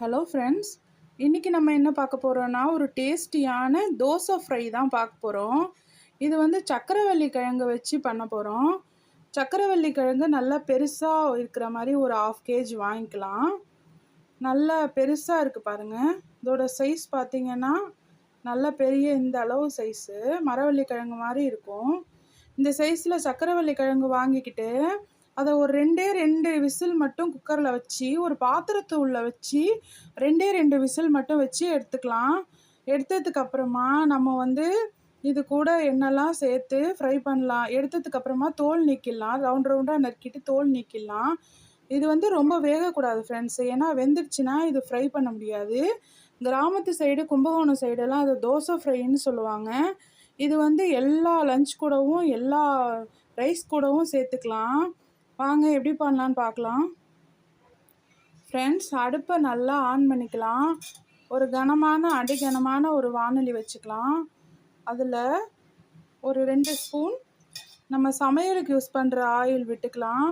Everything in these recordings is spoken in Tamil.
ஹலோ ஃப்ரெண்ட்ஸ் இன்றைக்கி நம்ம என்ன பார்க்க போகிறோன்னா ஒரு டேஸ்டியான தோசை ஃப்ரை தான் பார்க்க போகிறோம் இது வந்து சக்கரவள்ளி கிழங்கு வச்சு பண்ண போகிறோம் சக்கரவள்ளி கிழங்கு நல்லா பெருசாக இருக்கிற மாதிரி ஒரு ஆஃப் கேஜி வாங்கிக்கலாம். நல்லா பெருசாக இருக்குது பாருங்கள் இதோட சைஸ் பார்த்திங்கன்னா நல்ல பெரிய இந்த அளவு சைஸு மரவள்ளி கிழங்கு மாதிரி இருக்கும். இந்த சைஸில் சக்கரவள்ளி கிழங்கு வாங்கிக்கிட்டு அதை ஒரு ரெண்டே ரெண்டு விசில் மட்டும் குக்கரில் வச்சு ஒரு பாத்திரத்து உள்ள வச்சு ரெண்டே ரெண்டு விசில் மட்டும் வச்சு எடுத்துக்கலாம். எடுத்ததுக்கு அப்புறமா நம்ம வந்து இது கூட எண்ணெய்லாம் சேர்த்து ஃப்ரை பண்ணலாம். எடுத்ததுக்கு அப்புறமா தோல் நீக்கிடலாம். ரவுண்ட் ரவுண்டாக நறுக்கிட்டு தோல் நீக்கிடலாம். இது வந்து ரொம்ப வேகக்கூடாது ஃப்ரெண்ட்ஸ் ஏன்னா வெந்துடுச்சுன்னா இது ஃப்ரை பண்ண முடியாது. கிராமத்து சைடு கும்பகோணம் சைடெல்லாம் அது தோசை ஃப்ரைன்னு சொல்லுவாங்க. இது வந்து எல்லா லஞ்ச் கூடவும் எல்லா ரைஸ் கூடவும் சேர்த்துக்கலாம். வாங்க எப்படி பண்ணலான்னு பார்க்கலாம். ஃப்ரெண்ட்ஸ் அடுப்பை நல்லா ஆன் பண்ணிக்கலாம். ஒரு கனமான அடிகனமான ஒரு வானொலி வச்சுக்கலாம். அதில் ஒரு ரெண்டு ஸ்பூன் நம்ம சமையலுக்கு யூஸ் பண்ணுற ஆயில் விட்டுக்கலாம்.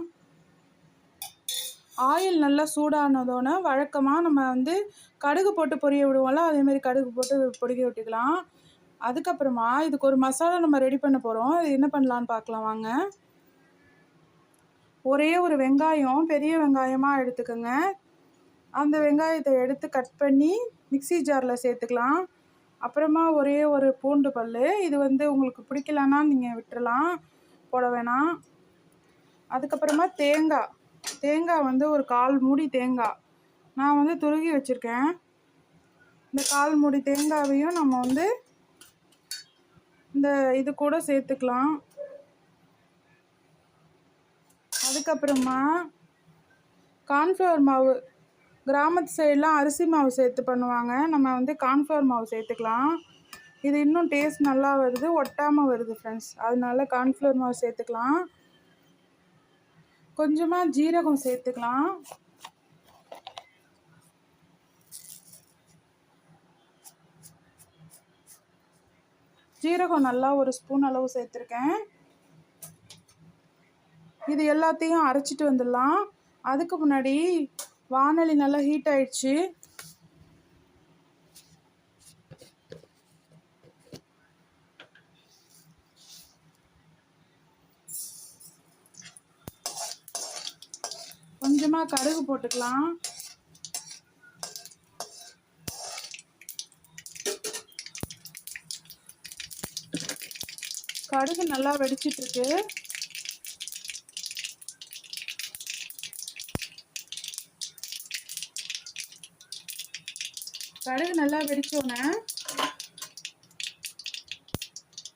ஆயில் நல்லா சூடானதோடனே வழக்கமாக நம்ம வந்து கடுகு போட்டு பொரிய விடுவோம்ல அதேமாரி கடுகு போட்டு பொடிக்க விட்டுக்கலாம். அதுக்கப்புறமா இதுக்கு ஒரு மசாலா நம்ம ரெடி பண்ண போகிறோம் இது என்ன பண்ணலான்னு பார்க்கலாம் வாங்க. ஒரே ஒரு வெங்காயம் பெரிய வெங்காயமாக எடுத்துக்கோங்க. அந்த வெங்காயத்தை எடுத்து கட் பண்ணி மிக்சி ஜாரில் சேர்த்துக்கலாம். அப்புறமா ஒரே ஒரு பூண்டு பல் இது வந்து உங்களுக்கு பிடிக்கலன்னா நீங்கள் விட்டுறலாம். போட வேணாம். அதுக்கப்புறமா தேங்காய் தேங்காய் வந்து ஒரு கால் மூடி தேங்காய் நான் வந்து துருகி வச்சுருக்கேன். இந்த கால் மூடி தேங்காவையும் நம்ம வந்து இந்த இது கூட சேர்த்துக்கலாம். அதுக்கப்புறமா கார்ன்ஃப்ளவர் மாவு. கிராமத்து சைடெலாம் அரிசி மாவு சேர்த்து பண்ணுவாங்க. நம்ம வந்து கார்ன்ஃப்ளவர் மாவு சேர்த்துக்கலாம். இது இன்னும் டேஸ்ட் நல்லா வருது. ஒட்டாமல் வருது ஃப்ரெண்ட்ஸ் அதனால கார்ன்ஃப்ளவர் மாவு சேர்த்துக்கலாம். கொஞ்சமாக ஜீரகம் சேர்த்துக்கலாம். ஜீரகம் நல்லா ஒரு ஸ்பூன் அளவு சேர்த்துருக்கேன். இது எல்லாத்தையும் அரைச்சிட்டு வந்துடலாம். அதுக்கு முன்னாடி வானொலி நல்லா ஹீட் ஆயிடுச்சு. கொஞ்சமாக கடுகு போட்டுக்கலாம். கடுகு நல்லா வெடிச்சிட்டு கடுகு நல்லா வெடிச்சோன்னே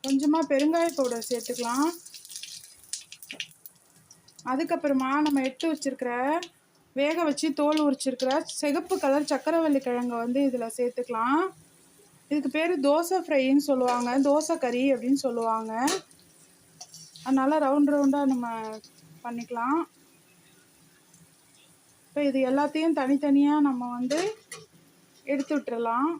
கொஞ்சமாக பெருங்காய பவுடர் சேர்த்துக்கலாம். அதுக்கப்புறமா நம்ம எடுத்து வச்சுருக்கிற வேக வச்சு தோல் உரிச்சிருக்கிற சிகப்பு கலர் சக்கரவள்ளி கிழங்கை வந்து இதில் சேர்த்துக்கலாம். இதுக்கு பேர் தோசை ஃப்ரைன்னு சொல்லுவாங்க. தோசை கறி அப்படின்னு சொல்லுவாங்க. அதனால் ரவுண்ட் ரவுண்டாக நம்ம பண்ணிக்கலாம். இப்போ இது எல்லாத்தையும் தனித்தனியாக நம்ம வந்து எடுத்து விட்டுறலாம்.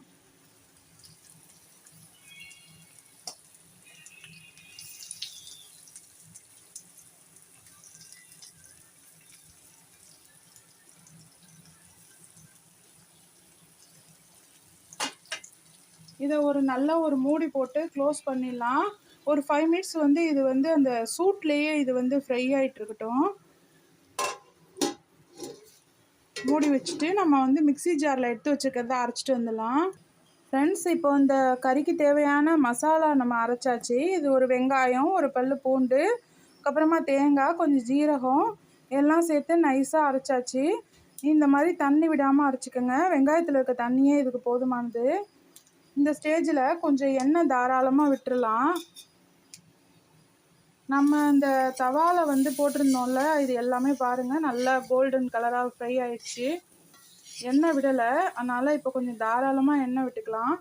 இதை ஒரு நல்ல ஒரு மூடி போட்டு க்ளோஸ் பண்ணிடலாம். ஒரு ஃபைவ் மினிட்ஸ் வந்து இது வந்து அந்த சூட்லேயே இது வந்து ஃப்ரை ஆகிட்டு இருக்கட்டும். மூடி வச்சுட்டு நம்ம வந்து மிக்சி ஜாரில் எடுத்து வச்சுருக்கிறத அரைச்சிட்டு வந்துடலாம். ஃப்ரெண்ட்ஸ் இப்போ இந்த கறிக்கு தேவையான மசாலா நம்ம அரைச்சாச்சு. இது ஒரு வெங்காயம் ஒரு பல் பூண்டு அதுக்கப்புறமா தேங்காய் கொஞ்சம் ஜீரகம் எல்லாம் சேர்த்து நைஸாக அரைச்சாச்சு. இந்த மாதிரி தண்ணி விடாமல் அரைச்சிக்கோங்க. வெங்காயத்தில் இருக்க தண்ணியே இதுக்கு போதுமானது. இந்த ஸ்டேஜில் கொஞ்சம் எண்ணெய் தாராளமாக விட்டுறலாம். நம்ம இந்த தவாவில் வந்து போட்டிருந்தோம்ல இது எல்லாமே பாருங்கள் நல்லா கோல்டன் கலராக ஃப்ரை ஆயிடுச்சு. எண்ணெய் விடலை. அதனால் இப்போ கொஞ்சம் தாராளமாக எண்ணெய் விட்டுக்கலாம்.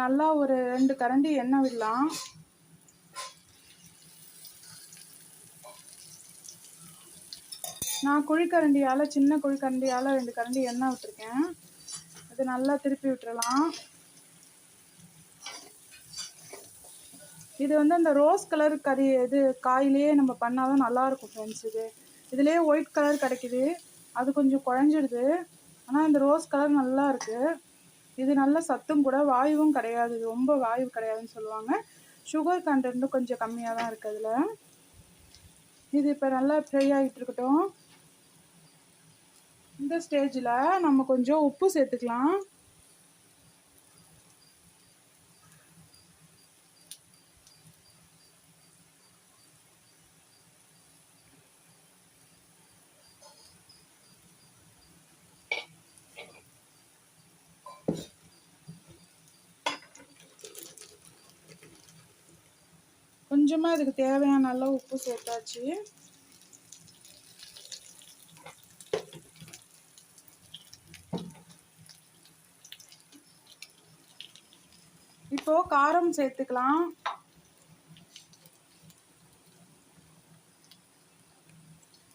நல்லா ஒரு ரெண்டு கரண்டி எண்ணெய் விடலாம். நான் குழிக்கரண்டியால் சின்ன குழிக்கரண்டியால் ரெண்டு கரண்டி எண்ணெய் விட்டுருக்கேன். இது நல்லா திருப்பி விட்டுறலாம். இது வந்து அந்த ரோஸ் கலர் கறி இது காயிலேயே நம்ம பண்ணால் தான் நல்லாயிருக்கும் ஃப்ரெண்ட்ஸ் இது இதுலேயே ஒயிட் கலர் கிடைக்குது. அது கொஞ்சம் குழஞ்சிடுது ஆனால் இந்த ரோஸ் கலர் நல்லா இருக்குது இது நல்ல சத்தும் கூட வாயுவும் கிடையாது. இது ரொம்ப வாயு கிடையாதுன்னு சொல்லுவாங்க. சுகர் கண்டென்ட்டும் கொஞ்சம் கம்மியாக தான் இருக்குது அதில். இது இப்போ நல்லா ஃப்ரை ஆகிட்டு இருக்கட்டும். இந்த ஸ்டேஜில் நம்ம கொஞ்சம் உப்பு சேர்த்துக்கலாம். கொஞ்சமாக இதுக்கு தேவையான அளவு உப்பு சேர்த்தாச்சு. இப்போ காரம் சேர்த்துக்கலாம்.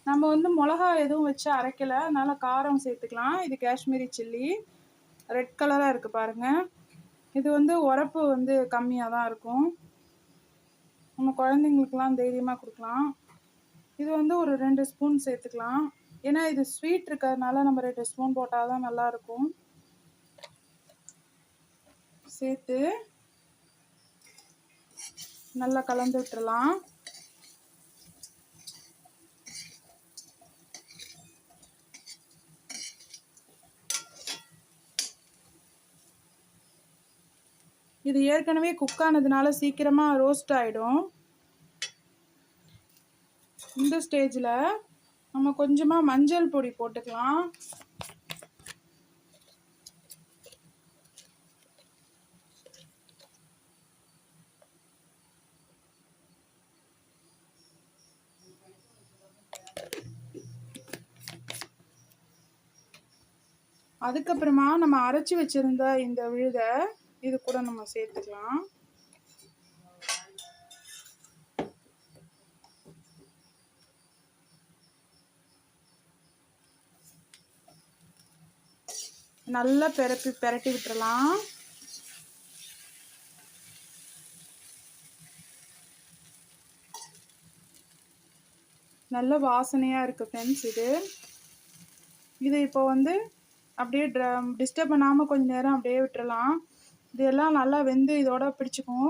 நம்ம வந்து மிளகா எதுவும் வச்சு அரைக்கல அதனால காரம் சேர்த்துக்கலாம். இது காஷ்மீரி சில்லி. ரெட் கலராக இருக்குது பாருங்கள் இது வந்து உரப்பு வந்து கம்மியாக தான் இருக்கும். நம்ம குழந்தைங்களுக்கெல்லாம் தைரியமாக கொடுக்கலாம். இது வந்து ஒரு ரெண்டு ஸ்பூன் சேர்த்துக்கலாம். ஏன்னா இது ஸ்வீட் இருக்கிறதுனால நம்ம ரெண்டு ஸ்பூன் போட்டால் தான் நல்லாயிருக்கும். சேர்த்து நல்லா கலந்து விட்டுறலாம். இது ஏற்கனவே குக் ஆனதுனால சீக்கிரமாக ரோஸ்ட் ஆகிடும் இந்த ஸ்டேஜில் நம்ம கொஞ்சமாக மஞ்சள் பொடி போட்டுக்கலாம். அதுக்கப்புறமா நம்ம அரைச்சி வச்சிருந்த இந்த விழுதை இது கூட நம்ம சேர்த்துக்கலாம். நல்லா பெரப்பி பெரட்டி விட்டுறலாம். நல்ல வாசனையாக இருக்குது ஃப்ரெண்ட்ஸ் இது. இது இப்போ வந்து அப்படியே டிஸ்டர்ப் பண்ணாமல் கொஞ்சம் நேரம் அப்படியே விட்டுறலாம். இதெல்லாம் நல்லா வெந்து இதோட பிடிச்சிக்கும்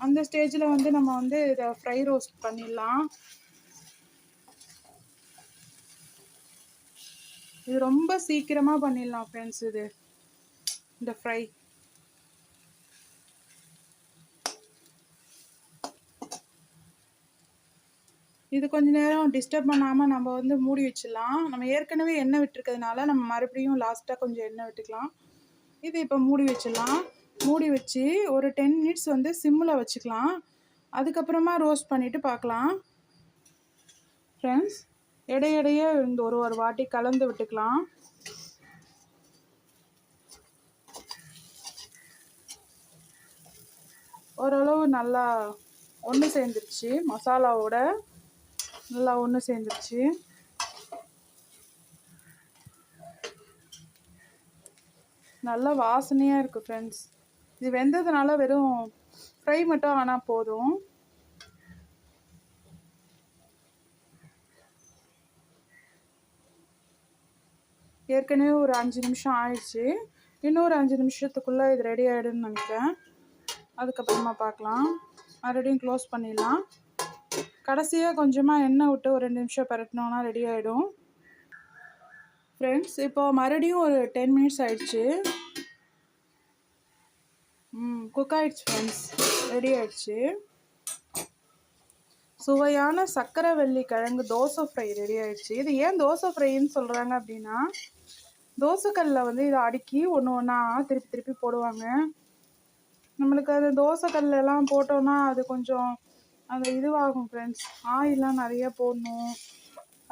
அந்த ஸ்டேஜில் வந்து நம்ம வந்து இதை ஃப்ரை ரோஸ்ட் பண்ணிடலாம். இது ரொம்ப சீக்கிரமாக பண்ணிடலாம் ஃப்ரெண்ட்ஸ் இது. இந்த ஃப்ரை இது கொஞ்ச நேரம் டிஸ்டர்ப் பண்ணாமல் நம்ம வந்து மூடி வச்சிடலாம். நம்ம ஏற்கனவே எண்ணெய் விட்டுருக்கிறதுனால நம்ம மறுபடியும் லாஸ்ட்டாக கொஞ்சம் எண்ணெய் விட்டுக்கலாம். இது இப்போ மூடி வச்சிடலாம். மூடி வச்சு ஒரு டென் மினிட்ஸ் வந்து சிம்மில் வச்சுக்கலாம். அதுக்கப்புறமா ரோஸ்ட் பண்ணிவிட்டு பார்க்கலாம். ஃப்ரெண்ட்ஸ் இடையிடையே இந்த ஒரு ஒரு வாட்டி கலந்து விட்டுக்கலாம். ஓரளவு நல்லா ஒன்று சேர்ந்துருச்சு. மசாலாவோட நல்லா ஒன்று சேர்ந்துருச்சு. நல்லா வாசனையாக இருக்குது ஃப்ரெண்ட்ஸ் இது வெந்ததுனால வெறும் ஃப்ரை மட்டும் ஆனால் போதும். ஏற்கனவே ஒரு அஞ்சு நிமிஷம் ஆயிடுச்சு. இன்னொரு அஞ்சு நிமிஷத்துக்குள்ளே இது ரெடி ஆகிடும்னு நினைக்கிறேன். அதுக்கப்புறமா பார்க்கலாம். மறுபடியும் க்ளோஸ் பண்ணிடலாம். கடைசியாக கொஞ்சமாக எண்ணெய் விட்டு ஒரு ரெண்டு நிமிஷம் பரட்டினோன்னா ரெடி ஆகிடும் ஃப்ரெண்ட்ஸ் இப்போ மறுபடியும் ஒரு டென் மினிட்ஸ் ஆயிடுச்சு. ம் குக் ஆயிடுச்சு ஃப்ரெண்ட்ஸ் ரெடி ஆயிடுச்சு. சுவையான சக்கரை வெள்ளி கிழங்கு தோசை ஃப்ரை ரெடி ஆயிடுச்சு. இது ஏன் தோசை ஃப்ரைன்னு சொல்கிறாங்க அப்படின்னா தோசைக்கல்லில் வந்து இதை அடுக்கி ஒன்று ஒன்றா திருப்பி திருப்பி போடுவாங்க. நம்மளுக்கு அது தோசைக்கல்லாம் போட்டோன்னா அது கொஞ்சம் அந்த இதுவாகும் ஃப்ரெண்ட்ஸ் ஆயிலாம் நிறைய போடணும்.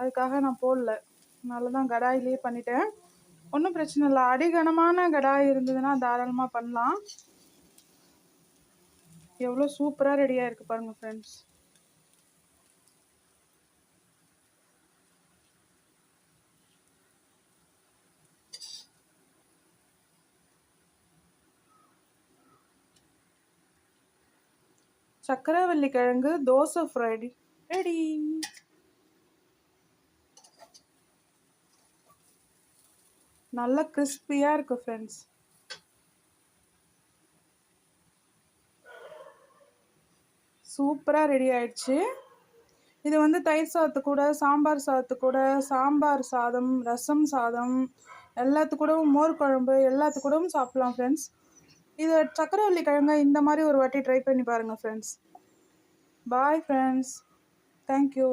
அதுக்காக நான் போடல. அதனால தான் கடாயிலே பண்ணிட்டேன். ஒன்றும் பிரச்சனை இல்லை. அடிகனமான கடாய் இருந்ததுன்னா தாராளமாக பண்ணலாம். எவ்வளோ சூப்பராக ரெடியாக இருக்குது பாருங்கள் ஃப்ரெண்ட்ஸ் சக்கரவள்ளி கிழங்கு தோசை ஃப்ரைடி ரெடி நல்ல கிறிஸ்பியாக இருக்குது ஃப்ரெண்ட்ஸ் சூப்பராக ரெடி ஆயிடுச்சு. இது வந்து தயிர் சாதத்து கூட சாம்பார் சாதத்து கூட சாம்பார் சாதம் ரசம் சாதம் எல்லாத்து கூடவும் மோர் குழம்பு எல்லாத்து கூடவும் சாப்பிட்லாம் ஃப்ரெண்ட்ஸ் இது சக்கரவள்ளி கிழங்க இந்த மாதிரி ஒரு வாட்டி ட்ரை பண்ணி பாருங்கள் ஃப்ரெண்ட்ஸ் பாய் ஃப்ரெண்ட்ஸ் தேங்க்யூ